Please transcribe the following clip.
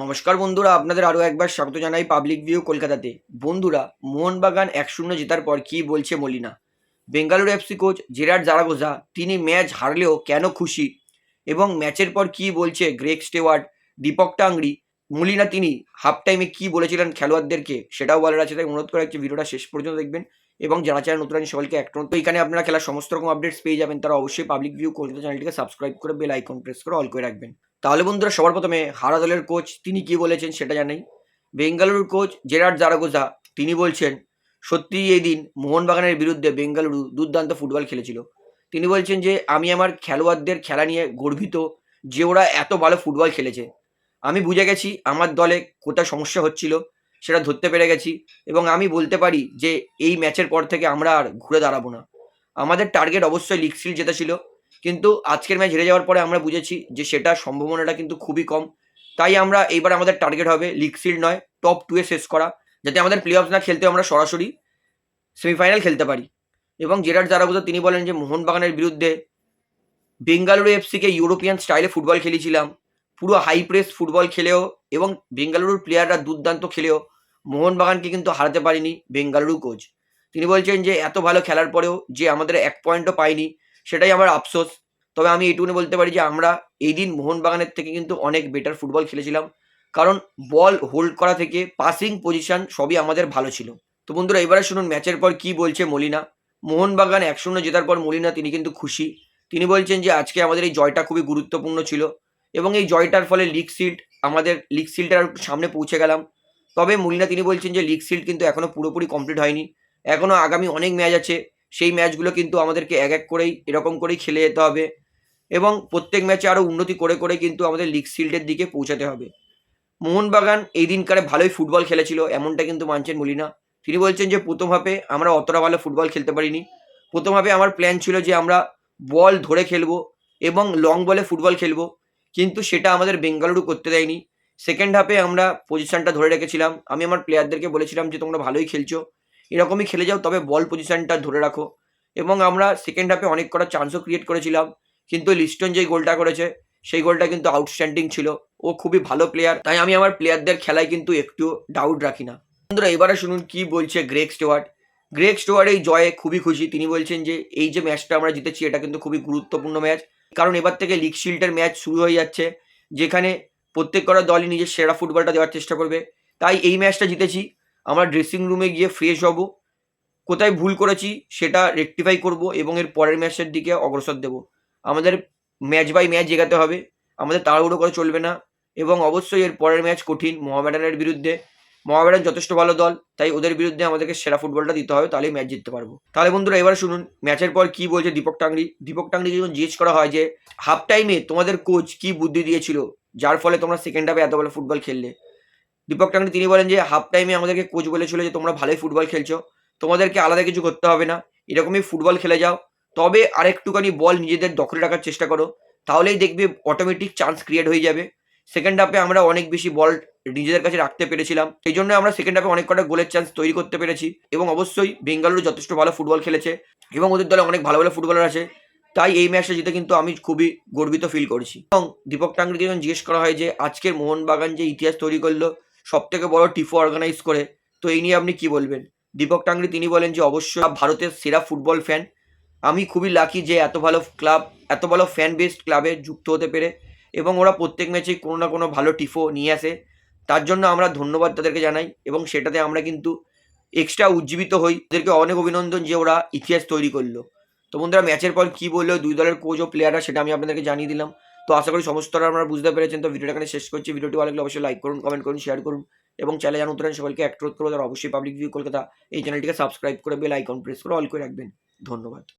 নমস্কার বন্ধুরা, আপনাদের আরও একবার স্বাগত জানাই পাবলিক ভিউ কলকাতাতে। বন্ধুরা, মোহনবাগান এক শূন্য জেতার পর কি বলছে Molina? Bengaluru FC coach Gerard Zaragoza, তিনি ম্যাচ হারলেও কেন খুশি? এবং ম্যাচের পর কি বলছে Greg Stewart Deepak Tangri? Molina, তিনি হাফ টাইমে কি বলেছিলেন খেলোয়াড়দেরকে? সেটাও বলার আছে, তাই অনুরোধ করা হচ্ছে ভিডিওটা শেষ পর্যন্ত দেখবেন। এবং যারা চ্যানেল নতুন সকলকে একটা তো এখানে আপনারা খেলার সমস্ত রকম আপডেটস পেয়ে যাবেন। তারা অবশ্যই পাবলিক ভিউ কলকাতা চ্যানেলটিকে সাবস্ক্রাইব করে বেল আইকন প্রেস করে অল করে রাখবেন। তাহলে বন্ধুরা সবার প্রথমে হারা দলের কোচ তিনি কি বলেছেন সেটা জানাই। বেঙ্গালুরুর কোচ জেরার্ড জারাগোজা, তিনি বলছেন, সত্যি এই দিন মোহনবাগানের বিরুদ্ধে বেঙ্গালুরু দুর্দান্ত ফুটবল খেলেছিল। তিনি বলছেন যে, আমি আমার খেলোয়াড়দের খেলা নিয়ে গর্বিত যে ওরা এত ভালো ফুটবল খেলেছে। আমি বুঝে গেছি আমার দলে কোথায় সমস্যা হচ্ছিল, সেটা ধরতে পেরে গেছি এবং আমি বলতে পারি যে, এই ম্যাচের পর থেকে আমরা আর ঘুরে দাঁড়াবো না। আমাদের টার্গেট অবশ্যই লিগ সিল জেতা ছিল। কিন্তু আজকের ম্যাচ হেরে যাওয়ার পরে আমরা বুঝেছি যে সেটা সম্ভাবনাটা কিন্তু খুবই কম। তাই আমরা এইবার আমাদের টার্গেট হবে লিগ সিল নয় টপ টুয়ে শেষ করা, যাতে আমাদের প্লে অফ না খেলতে আমরা সরাসরি সেমিফাইনাল খেলতে পারি। এবং জেরার্ড জারাগুজা তিনি বলেন যে মোহনবাগানের বিরুদ্ধে বেঙ্গালুরু এফসিকে ইউরোপিয়ান স্টাইলে ফুটবল খেলেছিলাম। পুরো হাই প্রেস ফুটবল খেলেও এবং বেঙ্গালুরুর প্লেয়াররা দুর্দান্ত খেলেও মোহনবাগানকে কিন্তু হারাতে পারিনি বেঙ্গালুরু কোচ তিনি বলছেন যে এত ভালো খেলার পরেও যে আমাদের এক পয়েন্টও পাইনি সেটাই আমার আফসোস। তবে আমি এইটুকুনি বলতে পারি যে, আমরা এই দিন মোহনবাগানের থেকে কিন্তু অনেক বেটার ফুটবল খেলেছিলাম। কারণ বল হোল্ড করা থেকে পাসিং পজিশন সবই আমাদের ভালো ছিল। তো বন্ধুরা, এবারে শুনুন ম্যাচের পর কি বলছে মলিনা? মোহনবাগান এক শূন্য জেতার পর মলিনা, তিনি কিন্তু খুশি। তিনি বলছেন যে, আজকে আমাদের এই জয়টা খুবই গুরুত্বপূর্ণ ছিল এবং এই জয়টার ফলে লিগ সিল্ড আমাদের লিগ সিল্ডটার সামনে পৌঁছে গেলাম। তবে মলিনা, তিনি বলছেন যে লিগ সিল্ড কিন্তু এখনও পুরোপুরি কমপ্লিট হয়নি। এখনও আগামী অনেক ম্যাচ আছে। সেই ম্যাচগুলো কিন্তু আমাদেরকে এক এক করেই, এরকম করেই খেলে যেতে হবে। এবং প্রত্যেক ম্যাচে আরও উন্নতি করে করে কিন্তু আমাদের লিগ সিল্ডের দিকে পৌঁছাতে হবে। মোহনবাগান এই দিনকারে ভালোই ফুটবল খেলেছিল, এমনটা কিন্তু মানছেন মলিনা। তিনি বলছেন যে, প্রথম হাফে আমরা অতটা ভালো ফুটবল খেলতে পারিনি। প্রথম হাফে আমার প্ল্যান ছিল যে, আমরা বল ধরে খেলব এবং লং বলে ফুটবল খেলব। কিন্তু সেটা আমাদের বেঙ্গালুরু করতে দেয়নি। সেকেন্ড হাফে আমরা পজিশনটা ধরে রেখেছিলাম। আমি আমার প্লেয়ারদেরকে বলেছিলাম যে, তোমরা ভালোই খেলছো। এরকমই খেলে যাও, তবে বল পজিশনটা ধরে রাখো। এবং আমরা সেকেন্ড হাফে অনেক কটা চান্সও ক্রিয়েট করেছিলাম, কিন্তু লিস্টন যেই গোলটা করেছে, সেই গোলটা কিন্তু আউটস্ট্যান্ডিং ছিল। ও খুবই ভালো প্লেয়ার তাই আমি আমার প্লেয়ারদের খেলায় কিন্তু একটু ডাউট রাখি না। বন্ধুরা, এবারে শুনুন কি বলছে গ্রেক স্টুয়ার্ট গ্রেক স্টুয়ার্ট এই জয়ে খুবই খুশি। তিনি বলছেন যে, এই যে ম্যাচটা আমরা জিতেছি, এটা কিন্তু খুবই গুরুত্বপূর্ণ ম্যাচ কারণ এবার থেকে লিগ শিল্ডের ম্যাচ শুরু হয়ে যাচ্ছে, যেখানে প্রত্যেক কটা দলই নিজের সেরা ফুটবলটা দেওয়ার চেষ্টা করবে। তাই এই ম্যাচটা জিতেছি। আমরা ড্রেসিং রুমে গিয়ে ফ্রেশ হব। কোথায় ভুল করেছি সেটা রেকটিফাই করব এবং এর পরের ম্যাচের দিকে অগ্রসর দেব। আমাদের ম্যাচ বাই ম্যাচ জেগাতে হবে। আমাদের তাড়াহুড়ো করে চলবে না এবং অবশ্যই এর পরের ম্যাচ কঠিন মোহামেডানের বিরুদ্ধে। মোহামেডান যথেষ্ট ভালো দল, তাই ওদের বিরুদ্ধে আমাদেরকে সেরা ফুটবলটা দিতে হবে, তাহলেই ম্যাচ জিততে পারব। তাহলে বন্ধুরা, এবার শুনুন ম্যাচের পর কি বলছে দীপক টাংরি? দীপক টাংরি যখন জিজ্ঞেস করা হয় যে হাফ টাইমে তোমাদের কোচ কি বুদ্ধি দিয়েছিল? যার ফলে তোমরা সেকেন্ড হাফে এত ভালো ফুটবল খেললে। দীপক টাংরি তিনি বলেন যে হাফ টাইমে আমাদেরকে কোচ বলেছিল যে, তোমরা ভালোই ফুটবল খেলছো। তোমাদেরকে আলাদা কিছু করতে হবে না। এরকমই ফুটবল খেলে যাও। তবে আরেকটুখানি বল নিজেদের দখলে রাখার চেষ্টা করো। তাহলেই দেখবে অটোমেটিক চান্স ক্রিয়েট হয়ে যাবে। সেকেন্ড হাফে আমরা অনেক বেশি বল নিজেদের কাছে রাখতে পেরেছিলাম। সেই জন্য আমরা সেকেন্ড হাফে অনেক কটা গোলের চান্স তৈরি করতে পেরেছি। এবং অবশ্যই বেঙ্গালুরু যথেষ্ট ভালো ফুটবল খেলেছে। এবং ওদের দলে অনেক ভালো ভালো ফুটবলার আছে। তাই এই ম্যাচটা জিতে কিন্তু আমি খুবই গর্বিত ফিল করছি। এবং দীপক টাংরিকে যখন জিজ্ঞেস করা হয় যে, আজকের মোহনবাগান যে ইতিহাস তৈরি করল সব থেকে বড় টিফো অর্গানাইজ করে। তো এই নিয়ে আপনি কি বলবেন? দীপক টাংরি তিনি বলেন যে, অবশ্যই ভারতের সেরা ফুটবল ফ্যান আমি খুবই লাকি যে, এত ভালো ক্লাব এত ভালো ফ্যান বেসড ক্লাবে যুক্ত হতে পেরে এবং ওরা প্রত্যেক ম্যাচেই কোনো না কোনো ভালো টিফো নিয়ে আসে। তার জন্য আমরা ধন্যবাদ তাদেরকে জানাই এবং সেটাতে আমরা কিন্তু এক্সট্রা উজ্জীবিত হই। ওদেরকে অনেক অভিনন্দন যে, ওরা ইতিহাস তৈরি করল। তো বন্ধুরা ম্যাচের পর কী বলল? দুই দলের কোচ ও প্লেয়াররা সেটা আমি আপনাদেরকে জানিয়ে দিলাম। তো আশা করি সমস্তটা আমরা বুঝতে পেরেছেন। তো ভিডিওটা এখানে শেষ করছি। ভিডিওটি ভালো লাগলে অবশ্যই লাইক করুন কমেন্ট করুন শেয়ার করুন এবং চ্যানেল জানো উত্তরান সকলকে অ্যাক্ট্রোধ করব তারা অবশ্যই পাবলিক ভিউ কলকাতা এই চ্যানেলটিকে সাবস্ক্রাইব করে বেল আইকন প্রেস করে অল করে রাখবেন। ধন্যবাদ।